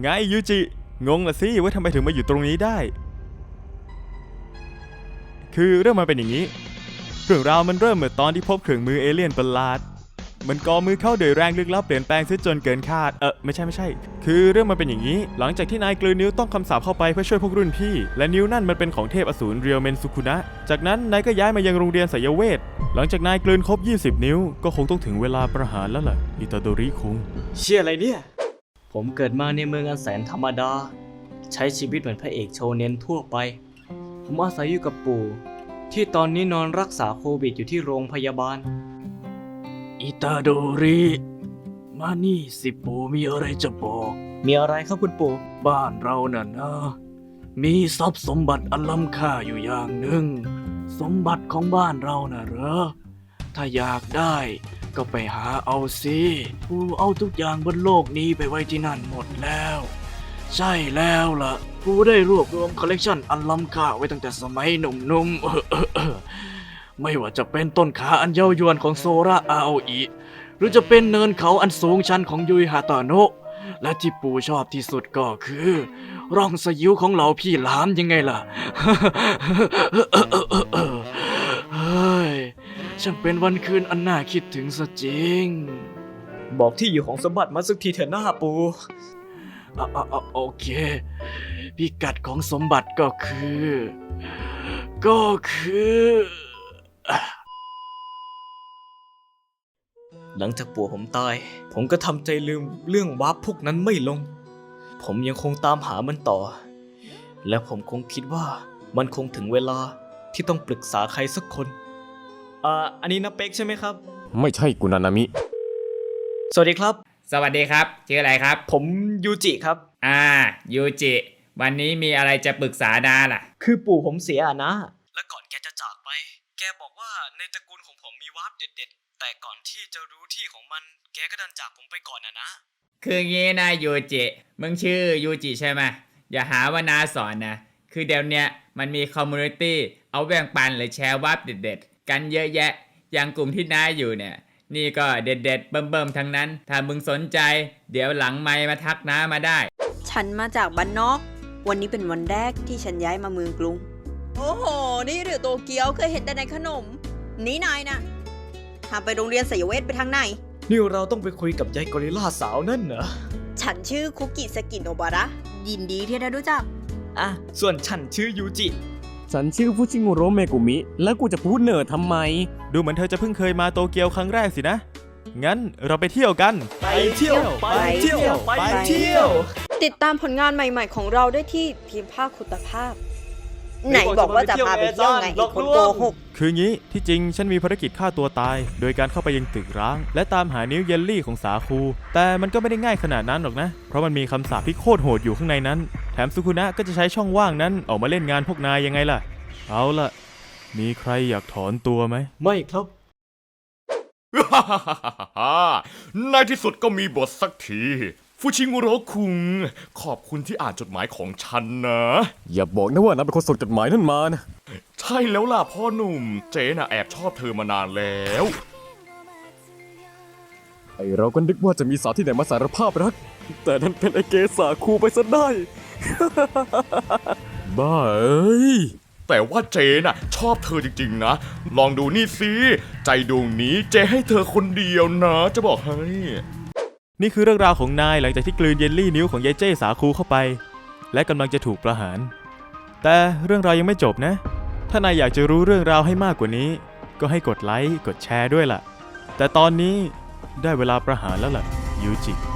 ไงยูจิ งงละสิว่าทำไมถึงมาอยู่ตรงนี้ได้ คือเรื่องมันเป็นอย่างนี้ เรื่องราวมันเริ่มเมื่อตอนที่พบเครื่องมือเอเลี่ยนประหลาด มันก่อมือเข้าโดยแรงลึกลับเปลี่ยนแปลงซะจนเกินคาด เออไม่ใช่ไม่ใช่ คือเรื่องมันเป็นอย่างนี้ หลังจากที่นายกลืนนิ้วต้องคำสาปเข้าไปเพื่อช่วยพวกรุ่นพี่ และนิ้วนั่นมันเป็นของเทพอสูรเรียวเมนซุคุนะ จากนั้นนายก็ย้ายมายังโรงเรียนไสยเวท หลังจากนายกลืนครบ 20 นิ้ว ก็คงต้องถึงเวลาประหารแล้วล่ะ อิตาโดริคุง เชื่ออะไรเนี่ย ผมเกิดมาในเมืองอันแสนธรรมดา ใช้ชีวิตเหมือนพระเอกโชเน้นทั่วไป ผมอาศัยอยู่กับปู่ ที่ตอนนี้นอนรักษาโควิดอยู่ที่โรงพยาบาล อิตาโดริ มานี่สิปูมีอะไรจะบอก มีอะไรครับคุณปู่ บ้านเราน่ะนะ มีทรัพย์สมบัติอันล้ำค่าอยู่อย่างหนึ่ง สมบัติของบ้านเราน่ะเหรอ ถ้าอยากได้ ก็ไปหาเอาสิปูเอาทุกอย่างบนโลกนี้ไปไว้ที่นั่นหมดแล้ว ใช่แล้วล่ะปูได้รวบรวมคอลเลกชันอันล้ำค่าไว้ตั้งแต่สมัยหนุ่มๆไม่ว่าจะเป็นต้นขาอันเย้ายวนของโซราอาโออิหรือจะเป็นเนินเขาอันสูงชันของยุยฮาตาโนะและที่ปู่ชอบที่สุดก็คือ ร่องสยิวของเหล่าพี่หลามยังไงล่ะ ช่างเป็นวันคืนอันน่าคิดถึงซะจริง บอกที่อยู่ของสมบัติมาสักทีเถอะหน้าปู่อะอะอะโอเค พิกัดของสมบัติก็คือ ก็คือ หลังจากปู่ผมตาย ผมก็ทำใจลืมเรื่องวาร์ปพวกนั้นไม่ลง ผมยังคงตามหามันต่อ และผมคงคิดว่ามันคงถึงเวลาที่ต้องปรึกษาใครสักคน อ่าอันนี้นะเป็กใช่ไหมครับ ไม่ใช่กุนานามิ สวัสดีครับ สวัสดีครับ ชื่ออะไรครับ ผมยูจิครับ อ่ายูจิ วันนี้มีอะไรจะปรึกษาดาล่ะ คือปู่ผมเสียอะนะ และก่อนแกจะจากไป แกบอกว่าในตระกูลของผมมีวาร์ปเด็ดๆ แต่ก่อนที่จะรู้ที่ของมัน แกก็ดันจากผมไปก่อนอะนะ คืองี้นะยูจิมึงชื่อยูจิใช่ไหมอย่าหาว่านาสอนนะ คือเดี๋ยวเนี้ยมันมีคอมมูนิตี้เอาแบ่งปันหรือแชร์วับเด็ดๆ กันเยอะแยะ อย่างกลุ่มที่น้าอยู่เนี่ย นี่ก็เด็ดๆเบิ่มๆทั้งนั้น ถ้ามึงสนใจ เดี๋ยวหลังไมค์มาทักน้ามาได้ ฉันมาจากบ้านนอก วันนี้เป็นวันแรกที่ฉันย้ายมาเมืองกรุง โอ้โห นี่หรือโตเกียวเคยเห็นแต่ในขนม นี่นายนะหาไปโรงเรียนสยเวทไปทางไหน นี่เราต้องไปคุยกับยายกอริลล่าสาวนั่นเหรอ ฉันชื่อคุกิสกิโนบาระ ยินดีที่ได้รู้จัก อะ ส่วนฉันชื่อยูจิ ฉันชื่อฟูชิงุโรเมกุมิ แล้วกูจะพูดเหนิร์ดทำไม ดูเหมือนเธอจะเพิ่งเคยมาโตเกียวครั้งแรกสินะ งั้นเราไปเที่ยวกัน ไปเที่ยว ไปเที่ยว ไปเที่ยว ติดตามผลงานใหม่ ๆ ของเราได้ที่ทีมภาคคุณภาพ ไหนบอกว่าจะพาไปเที่ยวไงไอ้คนโกหกคืองี้ที่จริงฉันมีภารกิจฆ่าตัวตาย โดยการเข้าไปยังตึกร้าง และตามหานิ้วเยลลี่ของสาคู แต่มันก็ไม่ได้ง่ายขนาดนั้นหรอกนะ เพราะมันมีคำสาปที่โคตรโหดอยู่ข้างในนั้นแถ มสุคุนะก็จะใช้ช่องว่างนั้นออกมาเล่นงานพวกนายยังไงล่ะ เอาล่ะ มีใครอยากถอนตัวไหม ไม่ครับ ในที่สุดก็มีบทสักที ฟูชิงุโระคุง ขอบคุณที่อ่านจดหมายของฉันนะ อย่าบอกนะว่านับเป็นคนส่งจดหมายนั่นมานะ ใช่แล้วล่ะพ่อหนุ่ม เจน่ะแอบชอบเธอมานานแล้ว ไอเราก็นึกว่าจะมีสาวที่ไหนมาสารภาพรัก แต่นั่นเป็นไอเกสาคูไปซะได้ บ้าเอ้ย แต่ว่าเจน่ะ ชอบเธอจริงๆนะ ลองดูนี่สิใจดวงนี้เจให้เธอคนเดียวนะ จะบอกให้ นี่คือเรื่องราวของนายหลังจากที่กลืนเยลลี่นิ้วของยายเจ้สาคูเข้าไป และกำลังจะถูกประหาร แต่เรื่องราวยังไม่จบนะ ถ้านายอยากจะรู้เรื่องราวให้มากกว่านี้ ก็ให้กดไลค์กดแชร์ด้วยล่ะ แต่ตอนนี้ได้เวลาประหารแล้วล่ะยูจิ